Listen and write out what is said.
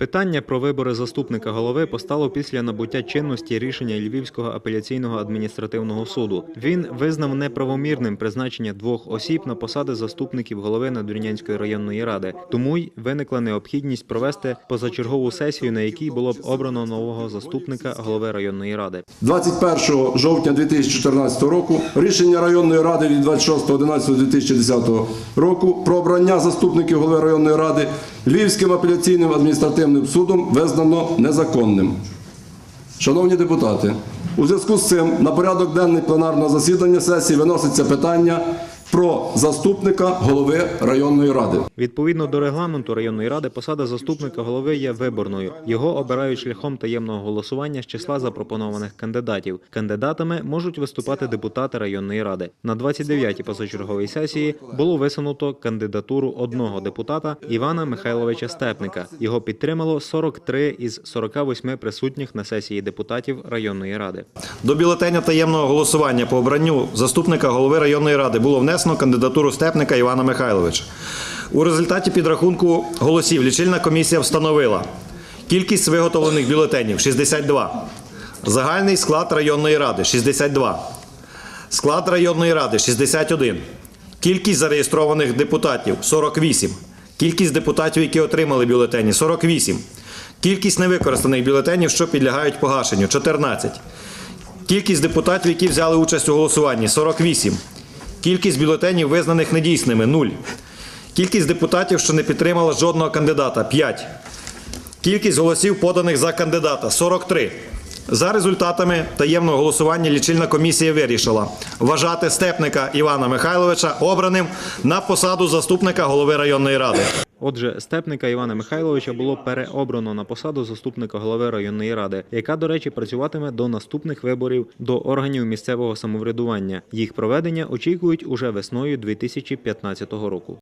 Питання про вибори заступника голови постало після набуття чинності рішення Львівського апеляційного адміністративного суду. Він визнав неправомірним призначення двох осіб на посади заступників голови Надвірнянської районної ради. Тому й виникла необхідність провести позачергову сесію, на якій було б обрано нового заступника голови районної ради. 21 жовтня 2014 року рішення районної ради від 26.11.2010 року про обрання заступників голови районної ради Львівським апеляційним адміністративним судом визнано незаконним. Шановні депутати, у зв'язку з цим на порядок денний пленарного засідання сесії виноситься питання про заступника голови районної ради. Відповідно до регламенту районної ради, посада заступника голови є виборною. Його обирають шляхом таємного голосування з числа запропонованих кандидатів. Кандидатами можуть виступати депутати районної ради. На 29-й позачерговій сесії було висунуто кандидатуру одного депутата Івана Михайловича Степника. Його підтримало 43 із 48 присутніх на сесії депутатів районної ради. До бюлетеня таємного голосування по обранню заступника голови районної ради було внесено кандидатуру Степника Івана Михайловича. У результаті підрахунку голосів лічильна комісія встановила кількість виготовлених бюлетенів 62, загальний склад районної ради 62, склад районної ради 61, кількість зареєстрованих депутатів 48, кількість депутатів, які отримали бюлетені 48, кількість невикористаних бюлетенів, що підлягають погашенню 14. Кількість депутатів, які взяли участь у голосуванні 48. Кількість бюлетенів, визнаних недійсними 0. Кількість депутатів, що не підтримала жодного кандидата 5. Кількість голосів, поданих за кандидата 43. За результатами таємного голосування лічильна комісія вирішила вважати степника Івана Михайловича обраним на посаду заступника голови районної ради. Отже, степника Івана Михайловича було переобрано на посаду заступника голови районної ради, яка, до речі, працюватиме до наступних виборів до органів місцевого самоврядування. Їх проведення очікують уже весною 2015 року.